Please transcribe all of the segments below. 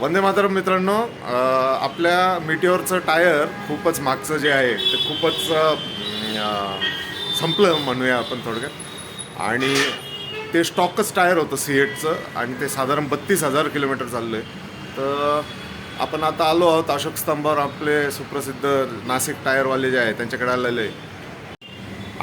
वंदे मातरम मित्रांनो आपल्या मिटिओरचं टायर खूपच मागचं जे आहे ते खूपच संपलं म्हणूया आपण थोडक्यात. आणि ते स्टॉकच टायर होतं सी एटचं आणि ते साधारण बत्तीस हजार किलोमीटर चाललं आहे तर आपण आता आलो आहोत अशोक स्तंभावर आपले सुप्रसिद्ध नाशिक टायरवाले जे आहे त्यांच्याकडे आलेले. आहे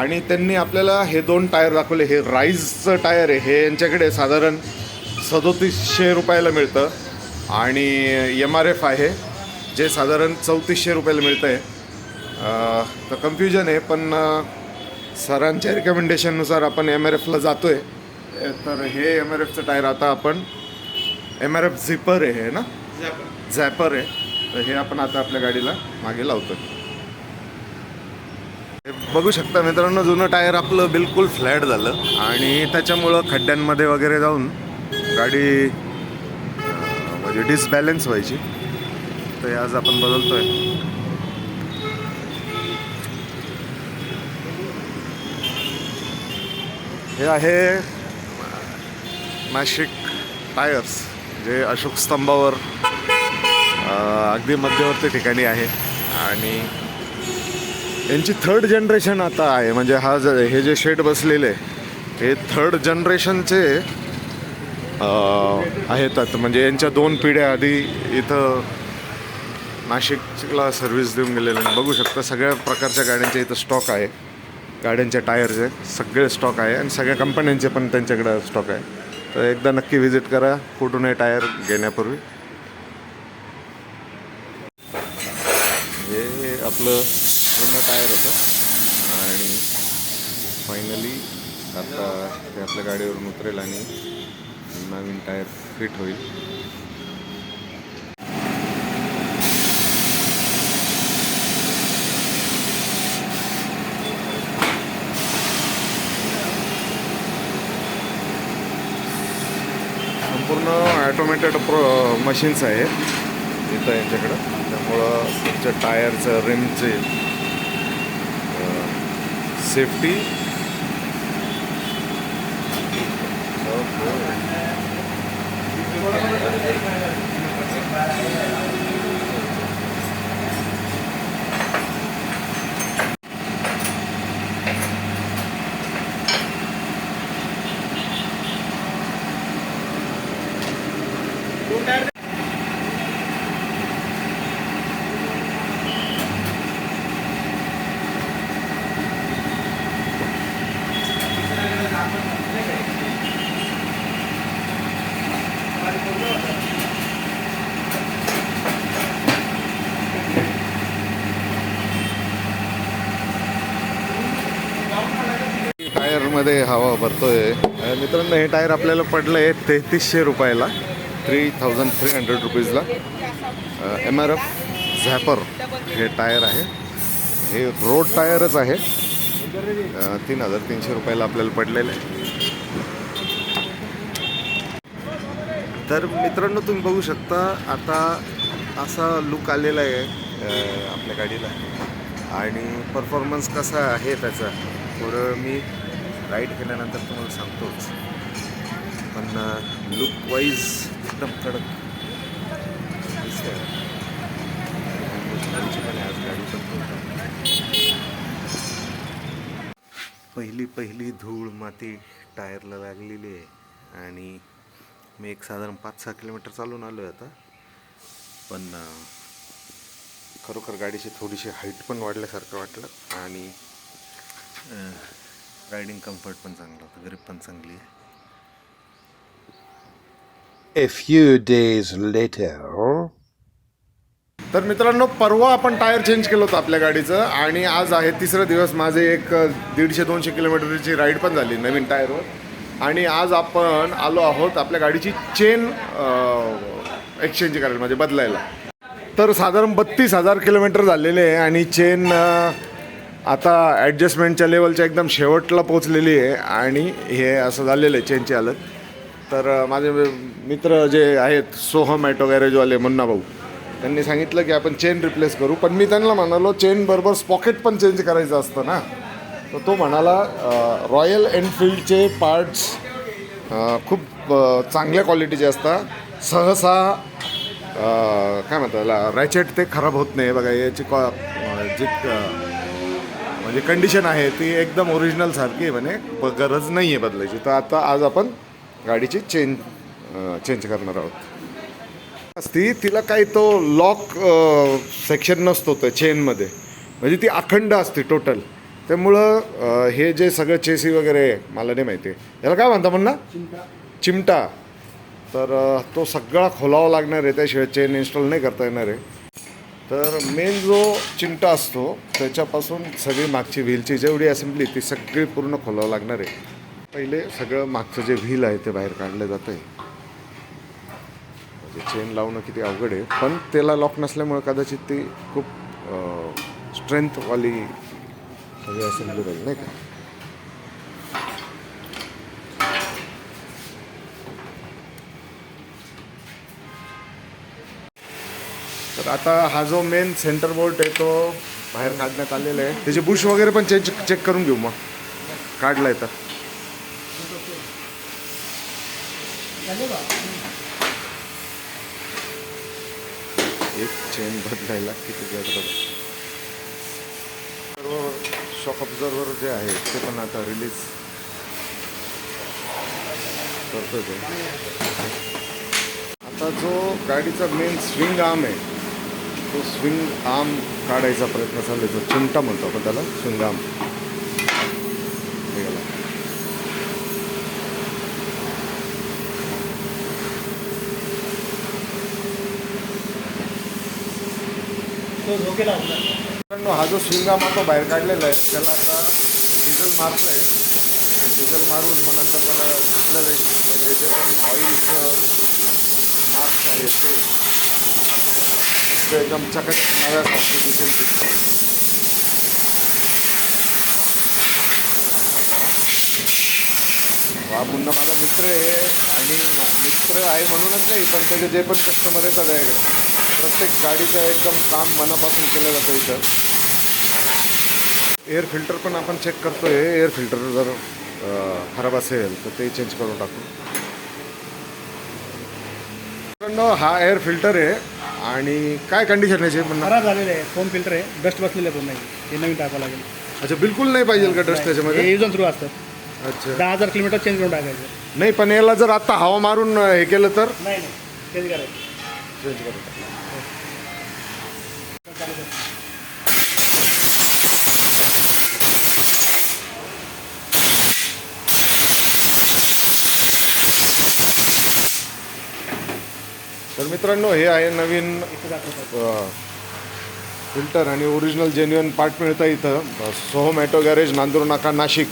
आणि त्यांनी आपल्याला हे दोन टायर दाखवले. हे राईजचं टायर आहे. हे यांच्याकडे साधारण सदोतीसशे रुपयाला मिळतं. आणि एम आर एफ आहे जे साधारण चौतीसशे रुपयाला मिळतं आहे तर कन्फ्युजन आहे पण सरांच्या रिकमेंडेशननुसार आपण एम आर एफला जातो आहे तर हे एम आर एफचं टायर आता आपण एम आर एफ झिपर आहे हे ना? झॅपर आहे. तर हे आपण आता आपल्या गाडीला मागे लावतो हे बघू शकता मित्रांनो जुनं टायर आपलं बिलकुल फ्लॅट झालं. आणि त्याच्यामुळं खड्ड्यांमध्ये वगैरे जाऊन गाडी म्हणजे डिसबॅलन्स व्हायची. तर हे आज आपण बदलतोय. हे आहे नाशिक टायर्स जे अशोक स्तंभावर अगदी मध्यवर्ती ठिकाणी आहे. आणि यांची थर्ड जनरेशन आता आहे. म्हणजे हा ज हे जे शेड बसलेले हे थर्ड जनरेशनचे आहेत. आता म्हणजे यांच्या दोन पिढ्या आधी इथं नाशिकला सर्व्हिस देऊन गेलेले आणि बघू शकता सगळ्या प्रकारच्या गाड्यांचे इथं स्टॉक आहे. गाड्यांचे टायरचे सगळे स्टॉक आहे आणि सगळ्या कंपन्यांचे पण त्यांच्याकडं स्टॉक आहे. तर एकदा नक्की व्हिजिट करा. कुठून हे टायर घेण्यापूर्वी? हे आपलं पूर्ण टायर होतं. आणि फायनली आता ते आपल्या गाडीवरून उतरेल आणि नवीन टायर फिट होईल. संपूर्ण ॲटोमॅटेड प्रो मशीन्स आहेत इथं यांच्याकडं. त्यामुळं तुमच्या टायरचं रिमचे सेफ्टी मध्ये हवा भरतोय. मित्रांनो हे टायर आपल्याला पडलं आहे तेहतीसशे रुपयाला थ्री थाउजंड थ्री हंड्रेड रुपीजला एम आर एफ झॅपर हे टायर आहे. हे रोड टायरच आहे. तीन हजार तीनशे रुपयाला आपल्याला पडलेलं आहे तर मित्रांनो तुम्ही बघू शकता आता असा लुक आलेला आहे आपल्या गाडीला. आणि परफॉर्मन्स कसा आहे त्याचा? थोडं मी राईड केल्यानंतर तुम्हाला सांगतोच. पण लुक वाईज एकदम कडक. आज गाडी पण पहिली पहिली धूळ माती टायरला लागलेली आहे. आणि मी एक साधारण पाच सहा किलोमीटर चालून आलो आहे आता. पण खरोखर गाडीची थोडीशी हाईट पण वाढल्यासारखं वाटलं. आणि रायडिंग कम्फर्ट पण चांगलं होतं ग्रिप पण चांगली आहे. A few days later. तर मित्रांनो परवा आपण टायर चेंज केलं होतं आपल्या गाडीचं आणि आज आहे तिसरा दिवस. माझे एक दीडशे दोनशे किलोमीटरची राईड पण झाली नवीन टायरवर. आणि आज आपण आलो आहोत आपल्या गाडीची चेन एक्सचेंज करायला म्हणजे बदलायला. तर साधारण बत्तीस हजार किलोमीटर झालेले आहे आणि चेन आता ॲडजस्टमेंटच्या लेवलच्या एकदम शेवटला पोचलेली आहे आणि हे असं झालेलं आहे चेनची हालत. तर माझे मित्र जे आहेत सोहम ॲटो गॅरेजवाले मुन्ना भाऊ त्यांनी सांगितलं की आपण चेन रिप्लेस करू. पण मी त्यांना म्हणालो चेन बरोबर स्पॉकेट पण चेंज करायचं असतं ना. तर तो म्हणाला रॉयल एनफिल्डचे पार्ट्स खूप चांगल्या क्वालिटीचे असतात. सहसा काय म्हणतात रॅचेट ते खराब होत नाही. बघा याची कॉ जी म्हणजे कंडिशन आहे ती एकदम ओरिजिनल सारखी आहे म्हणे. गरज नाही आहे बदलायची. तर आता आज आपण गाडीची चेंज चेंज करणार आहोत. असती तिला काही तो लॉक सेक्शन नसतो त्या चेनमध्ये म्हणजे ती अखंड असते टोटल त्यामुळं हे जे सगळं चेसी वगैरे मला नाही माहिती. याला काय म्हणता म्हणणं? चिमटा. तर तो सगळा खोलावा लागणार आहे त्याशिवाय चेन इन्स्टॉल नाही करता येणार आहे. तर मेन जो चिमटा असतो त्याच्यापासून सगळी मागची व्हीलची जेवढी असेंब्ली ती सगळी पूर्ण खोलावं लागणार आहे. पहिले सगळं मागचं जे व्हील आहे ते बाहेर काढलं जातं आहे म्हणजे चेन लावणं किती अवघड आहे. पण त्याला लॉक नसल्यामुळे कदाचित ती खूप स्ट्रेंथवाली सगळी असेंब्ली पाहिजे नाही का? तर आता हा जो मेन सेंटर बोल्ट आहे तो बाहेर काढण्यात आलेला आहे. त्याचे बुश वगैरे पण चेंज चेक करून घेऊ मग. काढलाय तर. एक चेन बदलायला किती वेळ बघा सर्व शॉक ऑब्झर्वर जे आहे ते पण आता रिलीज करतो आता जो गाडीचा मेन स्विंग आर्म आहे तो स्विंग आर्म काढायचा प्रयत्न चालू आहे जो चिमटा म्हणतो आपण त्याला स्विंग आर्म निघाला. होता मित्रांनो हा जो स्विंग आर्म आपण बाहेर काढलेला आहे त्याला आता डिझेल मारतोय. डिझेल मारून मग नंतर त्याला धुतलं जाईल म्हणजे जे पण ऑइलचं मार्क्स आहेत ते फक्त एकदम चकट नव्या कॉम्पिटिशन हा माझा मित्र आहे आणि मित्र आहे म्हणूनच नाही पण त्याचे जे पण कस्टमर येतात आहे प्रत्येक गाडीचं एकदम काम मनापासून केलं जातं इथं. एअर फिल्टर पण आपण चेक करतोय. एअर फिल्टर जर खराब असेल तर ते चेंज करून टाकू. हा एअर फिल्टर आहे. आणि काय कंडिशन आहे म्हणणं खराब झालेलं आहे. फोम फिल्टर आहे. डस्ट बसलेलं आहे पूर्ण. हे नवीन टाकावं लागेल. अच्छा बिलकुल नाही पाहिजे का डस्ट त्याच्यामध्ये? हे युजन थ्रू असतं. अच्छा. दहा हजार किलोमीटर चेंज करून टाकायचं. नाही पण याला जर आता हवा मारून अं, हे केलं तर? नाही नाही. चेंज करायचं. तर मित्रांनो हे आहे नवीन फिल्टर आणि ओरिजिनल जेन्युअन पार्ट मिळतं इथं. सोहम ॲटो गॅरेज नांदूर नाका नाशिक.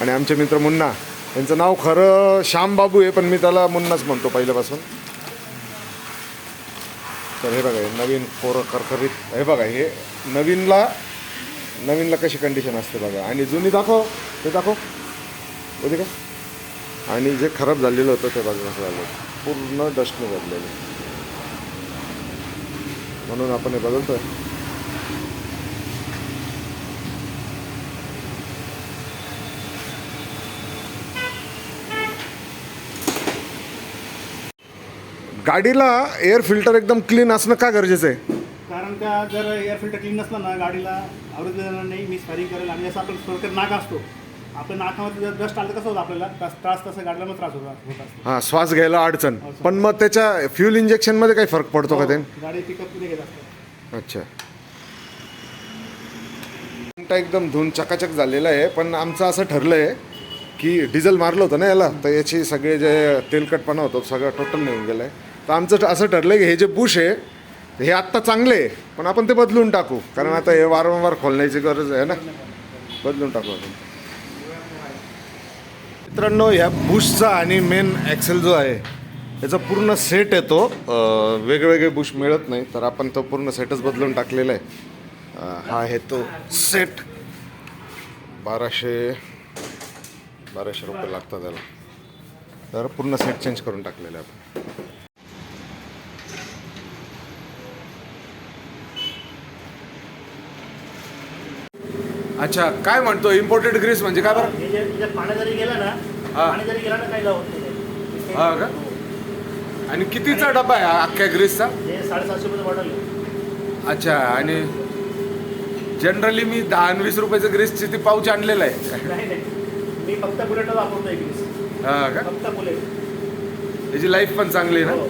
आणि आमचे मित्र मुन्ना. यांचं नाव खरं श्याम बाबू आहे पण मी त्याला मुन्नाच म्हणतो पहिल्यापासून. तर हे बघा हे नवीन पोरं करकरीत. हे बघा हे नवीनला नवीनला कशी कंडिशन असते बघा. आणि जुनी दाखव ते दाखव. होते का आणि जे खराब झालेलं होतं ते बघा झालं पूर्ण डस्टने भरलेलं. म्हणून आपण हे बदलतोय. गाडीला एअर फिल्टर एकदम क्लीन असणं का गरजेचं आहे? कारण का जर एअर फिल्टर क्लीन नसला ना गाडीला आवडत नाही मी स्पॅरिंग करेल आणि जसं आपण स्पर्कर नाक असतो. आपण नाकामध्ये जर डस्ट आलं तर कसं होतं आपल्याला? त्रास तसं गाडीला मग त्रास होता होत असतो. हां श्वास घ्यायला अडचण. पण मग त्याच्या फ्युल इंजेक्शनमध्ये काही फरक पडतो का ते? गाडी पिकअप कुठे घेत असतं. अच्छा. घंटा एकदम धुवून चकाचक झालेला आहे पण आमचं असं ठरलं आहे की डिझेल मारलं होतं ना याला तर याची सगळे जे तेलकटपणा होतो सगळं टोटल निघून गेलं आहे तर आमचं ठ- असं ठरलं आहे की हे जे बुश आहे हे आत्ता चांगले आहे पण आपण ते बदलून टाकू. कारण आता हे वारंवार खोलण्याची गरज आहे ना. बदलून टाकू आपण. मित्रांनो ह्या बुशचा आणि मेन ॲक्सेल जो आहे याचा पूर्ण सेट येतो वेगवेगळे बुश मिळत नाही तर आपण तो पूर्ण सेटच बदलून टाकलेला आहे. हा आहे तो सेट बाराशे बाराशे रुपये लागतात त्याला. तर पूर्ण सेट चेंज करून टाकलेला आहे आपण. अच्छा काय म्हणतो? इम्पोर्टेड ग्रीस म्हणजे काय बरं? हे जे जे पाण्यात जरी गेला ना हा. पाणी जरी गेला ना काही लावत नाही हा का? आणि कितीचा डबा आहे हा अख्ख्या ग्रीसचा हे साडेसातशे रुपये बॉटल आहे. अच्छा आणि जनरली मी दहा आणि वीस रुपयाचं ग्रीसची ती पाऊच आणलेलं आहे. नाही नाही. मी फक्त बुलेट वापरतो एक ग्रीस हा का? फक्त बुलेट त्याची लाईफ पण चांगली आहे हो.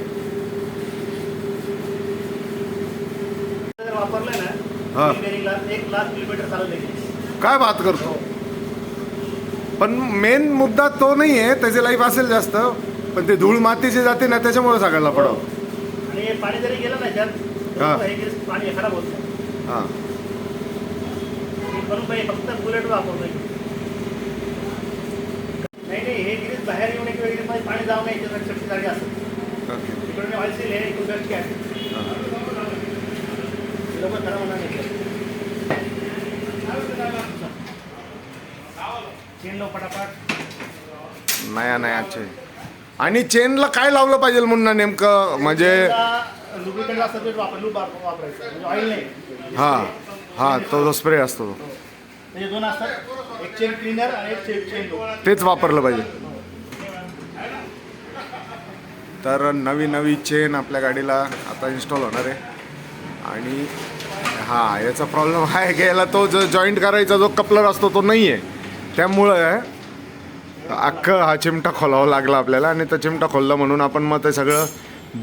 ना जर वापरलंय हा. ना एक लाख किलोमीटर आहे काय बात करतो? पण मेन मुद्दा तो नाही आहे त्याची लाईफ असेल जास्त पण ते धूळ मातीची जाते ना त्याच्यामुळे सगळ्याला पडावं. आणि हे पाणी जरी गेलं ना हा. त्यात हे पाणी खराब होत नाही. हां. म्हणून फक्त बुलेट वापरतोय. नाही नाही हे गिरीज बाहेर वेगळी मध्ये पाणी जाऊ नये जागी असते ओके. आहे इकडून डस्ट आहे. लोक खरं म्हणा नाही चेन लो पटापट. नाही नाही अच्छा आणि चेनला काय लावलं पाहिजे मुन्ना नेमकं? म्हणजे लुब्रिकंटला सब्जेक्ट वापर लूप वापरायचं. म्हणजे ऑइल नाही. हां हां तो जो स्प्रे असतो तो. म्हणजे दोन असतात. एक चेन क्लीनर आणि एक चेन चेन लो तेच वापरलं पाहिजे. तर नवी नवी चेन आपल्या गाडीला आता इन्स्टॉल होणार आहे. आणि हा याचा प्रॉब्लेम आहे की याला तो जो जॉईंट करायचा जो कपलर असतो तो नाही आहे त्यामुळं अख्खं हा चिमटा खोलावा लागला आपल्याला आणि तो चिमटा खोलला म्हणून आपण मग ते सगळं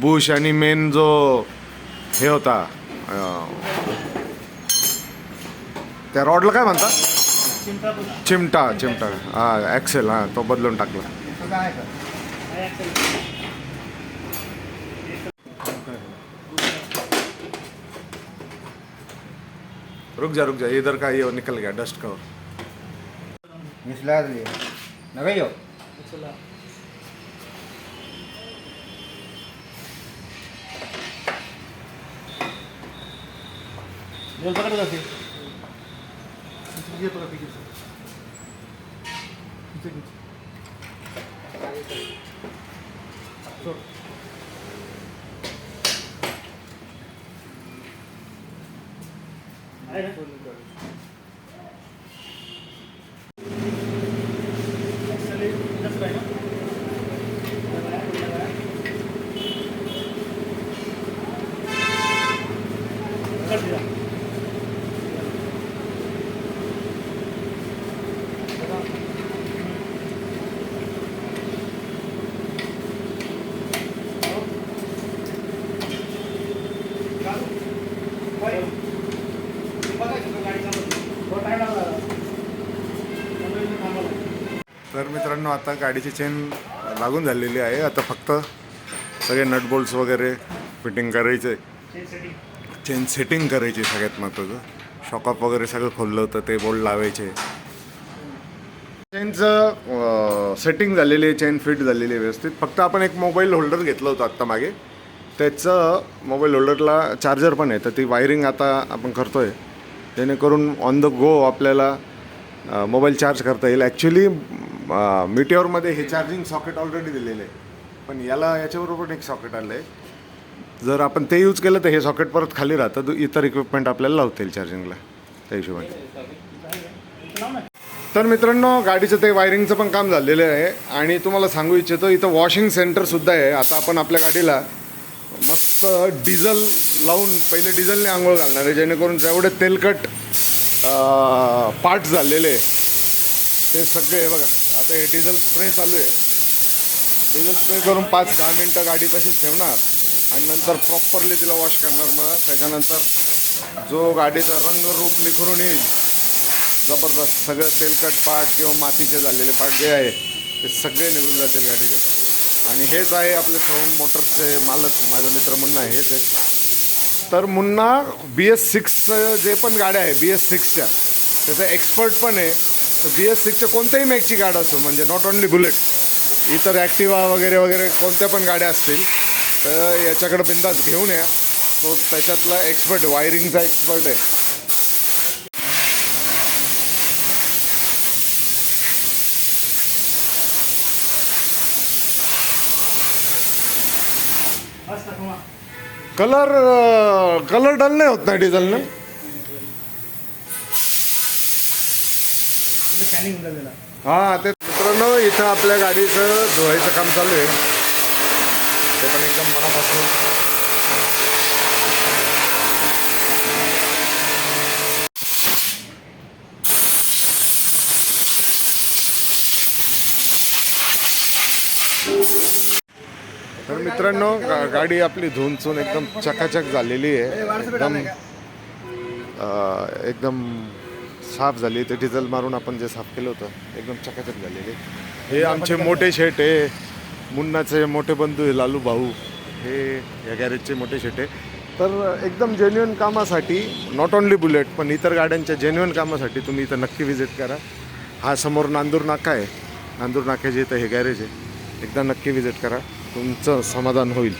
बुश आणि मेन जो हे होता त्या रॉडला काय म्हणतात चिमटा चिमटा हा ॲक्सेल हां तो बदलून टाकला. का. रुक जा रुक जा. इधर का ये निकल गया डस्ट कवर मिसला दिए न गई हो दिवस पकडत असेल किती पकडत किती? किती किती? सोड. आहे तर मित्रांनो आता गाडीची चेन लागून झालेली आहे. आता फक्त सगळे नट बोल्ट्स वगैरे फिटिंग करायचे. चेन सेटिंग करायची सगळ्यात महत्त्वाचं. शॉकअप वगैरे सगळं खोललं होतं ते बोल्ट लावायचे. चेनचं सेटिंग झालेली आहे चेन फिट झालेली आहे व्यवस्थित. फक्त आपण एक मोबाईल होल्डर घेतलं होतं आत्ता मागे. त्याचं मोबाईल होल्डरला चार्जर पण आहे तर ती वायरिंग आता आपण करतो आहे जेणेकरून ऑन द गो आपल्याला मोबाईल चार्ज करता येईल. ॲक्च्युली मिटिओरमध्ये हे चार्जिंग सॉकेट ऑलरेडी दिलेलं. आहे पण याला याच्याबरोबर एक सॉकेट आलं आहे जर आपण ते यूज केलं तर हे सॉकेट परत खाली राहतं. इतर इक्विपमेंट आपल्याला लावता येईल चार्जिंगला त्या हिशोबाने. तर मित्रांनो गाडीचं ते वायरिंगचं पण काम झालेलं आहे. आणि तुम्हाला सांगू इच्छितो इथं वॉशिंग सेंटरसुद्धा आहे. आता आपण आपल्या गाडीला मस्त डिझल लावून पहिले डिझेलने आंघोळ घालणार आहे. जेणेकरून जेवढे तेलकट पार्ट झालेले ते सगळे बघा. आता हे डिझेल स्प्रे चालू आहे. डिझेल स्प्रे करून पाच दहा मिनटं गाडी तशीच ठेवणार आणि नंतर प्रॉपरली तिला वॉश करणार मग. त्याच्यानंतर जो गाडीचा रंग रूप निखरून येईल जबरदस्त सगळं तेलकट पार्ट किंवा मातीचे झालेले पार्ट जे आहे ते सगळे निघून जातील गाडीचे. आणि हेच आहे आपले सवन मोटर्सचे मालक माझा मित्र मुन्ना हेच आहे. तर मुन्ना बी एस सिक्सचं जे पण गाड्या आहे बी एस सिक्सच्या त्याचा एक्सपर्ट पण आहे. तर बी एस सिक्सचं कोणत्याही मॅकची गाड असो म्हणजे नॉट ओन्ली बुलेट इतर ॲक्टिवा वगैरे वगैरे कोणत्या पण गाड्या असतील तर याच्याकडे बिंदास घेऊन या. तो त्याच्यातला एक्सपर्ट वायरिंगचा एक्सपर्ट आहे. कलर कलर डल नाही होत ना डिझेलनं शॅनिंग झालेला हां ते मित्रांनो इथं आपल्या गाडीचं धुवायचं काम चालू आहे. ते पण एकदम मनापासून. तर मित्रांनो गा- गाडी आपली धुवून चून एकदम चकाचक झालेली आहे. एकदम अं, एकदम साफ झाली ते डिझेल मारून आपण जे साफ केलं होतं एकदम चकाचक झालेली हे आमचे मोठे शेट आहे. मुन्नाचे मोठे बंधू आहे लालू भाऊ. हे या गॅरेजचे मोठे शेट आहे. तर एकदम जेन्युअन कामासाठी नॉट ओन्ली बुलेट पण इतर गाड्यांच्या जेन्युअन कामासाठी तुम्ही इथं नक्की विजिट करा. हा समोर नांदूर नाका आहे. नांदूर नाक्याचे इथं हे गॅरेज आहे. एकदा नक्की विजिट करा. तुमचं समाधान होईल.